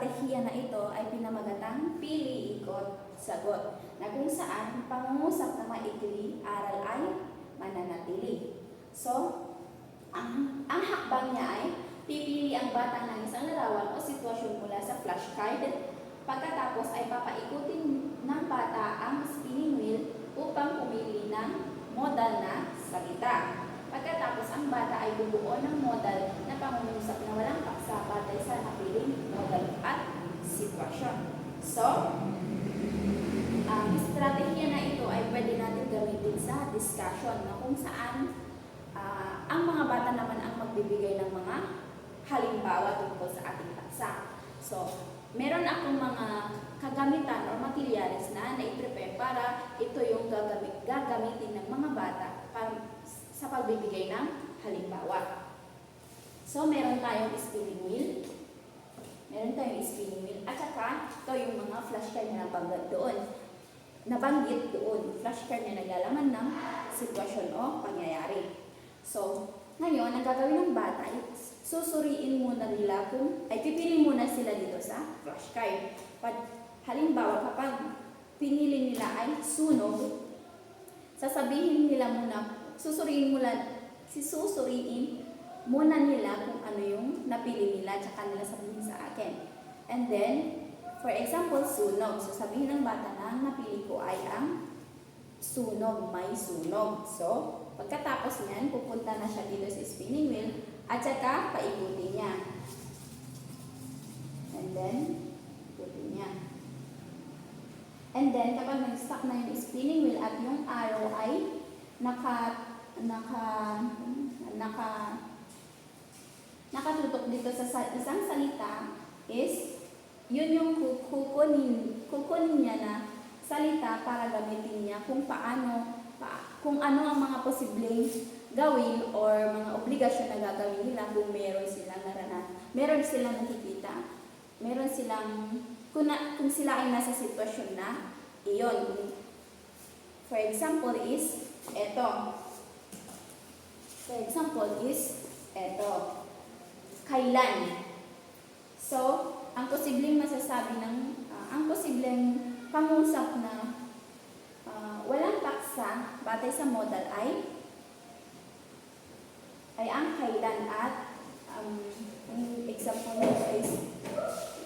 estratehiya na ito ay pinamagatang pili, ikot, sagot na kung saan pangungusap na maikli, aral ay mananatili. So, ang, ang hakbang niya ay pipili ang bata ng isang larawan o sitwasyon mula sa flashcard. Pagkatapos ay papaikutin ng bata ang spinning wheel upang pumili ng modal na salita. Pagkatapos ang bata ay bubuo ng modal na pangungusap na walang paksa batay sa napiling modal at sitwasyon. So, ang estratehiya na ito ay pwede natin gamitin sa discussion na kung saan ah, ang mga bata naman ang magbibigay ng mga halimbawa tungkol sa ating paksa. So, meron akong mga kagamitan o materials na na-prepare para ito yung gagamit, gagamitin ng mga bata para sa pagbibigay ng halimbawa. So, meron tayong spinning wheel. Meron tayong spinning wheel. At saka, ito yung mga flashcard na nabanggit doon. Nabanggit doon. Flashcard na naglalaman ng sitwasyon o pangyayari. So, ngayon, ang gagawin ng bata susuriin muna nila kung, ay pipili muna sila dito sa flashcard. Pag, halimbawa, kapag pinili nila ay sunog, sasabihin nila muna, susuriin mula, si susuriin muna nila kung ano yung napili nila, tsaka nila sabihin sa akin. And then, for example, sunog. So, sabihin ng bata na ang napili ko ay ang sunog, may sunog. So, pagkatapos niyan, pupunta na siya dito sa spinning wheel at saka paikutin niya. And then, ikutin niya. And then, kapag nag-stop na yung spinning wheel at yung arrow ay naka, naka, naka, nakatutok dito sa sa- isang salita is yun yung ku- kukunin, kukunin niya na salita para gamitin niya kung paano, pa, kung ano ang mga posibleng gawin or mga obligasyon na gagawin nila kung meron silang naranas, meron silang nakikita, meron silang, kung, na, kung sila ay nasa sitwasyon na, iyon. For example is, eto. For example is, eto. Kailan? So, ang posibleng masasabi ng, ah, ang posibleng pangusap na ah, walang paksa batay sa modal ay ay ang kailan at um, example nito is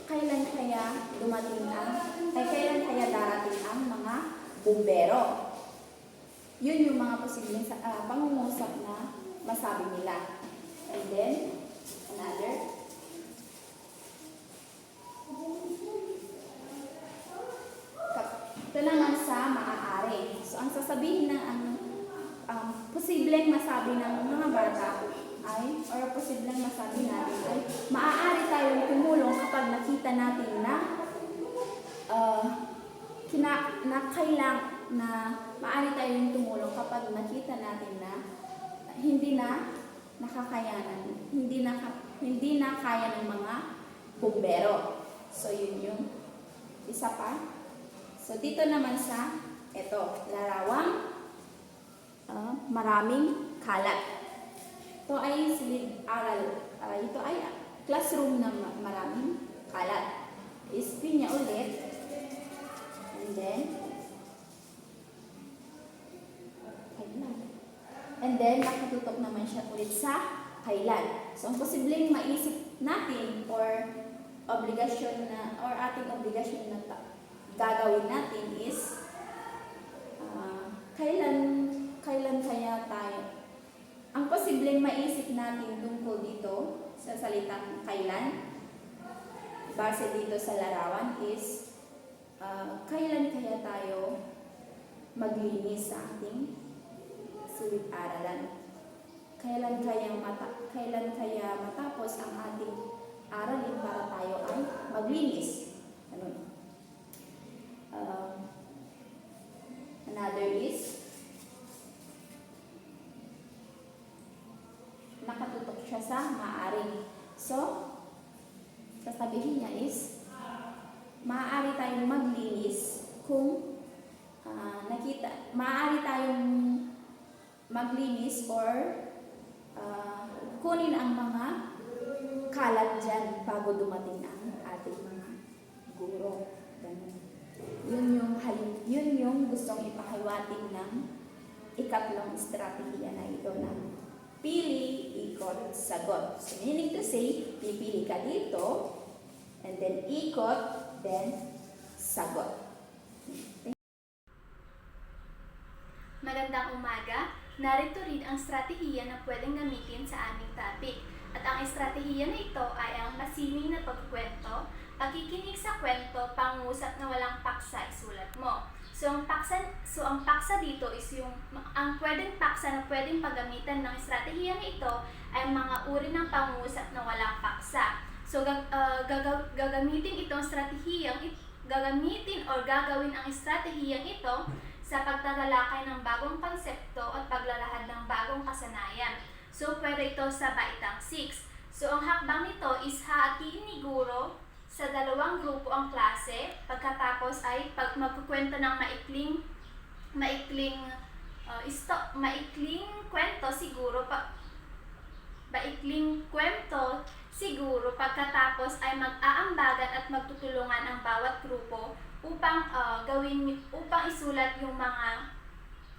kailan kaya dumating ang ay kailan kaya darating ang mga bumbero. Yun yung mga posibleng ah, pangungusap na masabi nila. And then, another. Ito naman sa maaari. So, ang sasabihin ng ang um, posibleng masabi ng mga bata ay, or posibleng masabi natin ay, maaari tayong tumulong kapag nakita natin na uh, kina, na kailang na maaari tayong tumulong kapag nakita natin na hindi na nakakayanan, hindi na hindi na kaya ng mga bumbero. So yun yung isa pa. So dito naman sa eto, larawang ah, maraming kalat. Ito ay silid aral. ah, ito ay classroom na ma- maraming kalat. Ispin niya ulit. And then? And then, nakatutok naman siya ulit sa kailan. So, ang posibleng maisip natin or obligasyon na, or ating obligasyon na gagawin natin is, ah, kailan, kailan kaya tayo? Ang posibleng maisip natin tungkol dito sa salitang kailan, base dito sa larawan is, ah, kailan kaya tayo maglinis sa ating silid-aralan? Kailan kaya mata kailan kaya matapos ang ating aralin para tayo ay maglinis? Ano? Uh, another is nakatutok siya sa maaari. So, sasabihin niya is maaari tayong maglinis kung ah, nakita, maaari tayong maglinis or uh, kunin ang mga kalat dyan bago dumating ang ating mga guro. Ganun. Yun yung, yun yung gustong ipakiwating ng ikatlong strategiya na ito ng pili, ikot, sagot. So meaning to say, pipili ka dito, and then ikot, then sagot. Magandang umaga. Narito rin ang estratehiya na pwedeng gamitin sa aming topic. At ang estratehiya na ito ay ang masining na pagkwento, pakikinig sa kwento, pangusap na walang paksa isulat mo. So ang paksa, so ang paksa dito is yung ang pwedeng paksa na pwedeng paggamitan ng estratehiya na ito ay mga uri ng pangusap na walang paksa. So gag, ah, gagaw- gagamitin itong estratehiyang it- gagamitin or gagawin ang estratehiyang ito sa pagtatalakay ng bagong konsepto at paglalahad ng bagong kasanayan. So, pwede ito sa Baitang 6. So, ang hakbang nito is hahatiin ni Guro sa dalawang grupo ang klase. Pagkatapos ay pag magkukwento ng maikling maikling uh, isto, maikling kwento siguro pa maikling kwento siguro pagkatapos ay mag-aambagan at magtutulungan ang bawat grupo upang ah, gawin upang isulat yung mga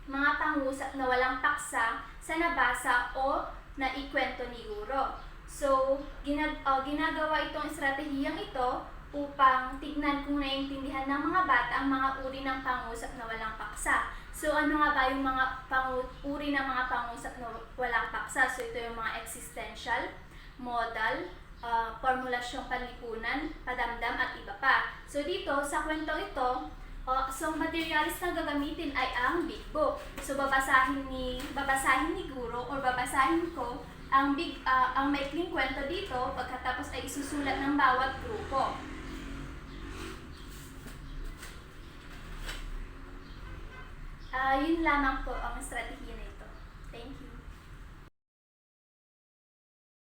mga pangusap na walang paksa sa nabasa o naikwento ni guro. So, ginag ah, ginagawa itong estratehiyang ito upang tignan kung naiintindihan ng mga bata ang mga uri ng pangusap na walang paksa. So, ano nga ba yung mga pangu- uri ng mga pangusap na walang paksa? So, ito yung mga existential, modal, ah, formulasyong panlipunan, padamdam. So dito sa kwento ito, ah, so materials na gagamitin ay ang big book. So babasahin ni babasahin ni guro or babasahin ko ang big ah, ang maikling kwento dito pagkatapos ay isusulat ng bawat grupo. Ah, yun lamang po ang strategiya nito.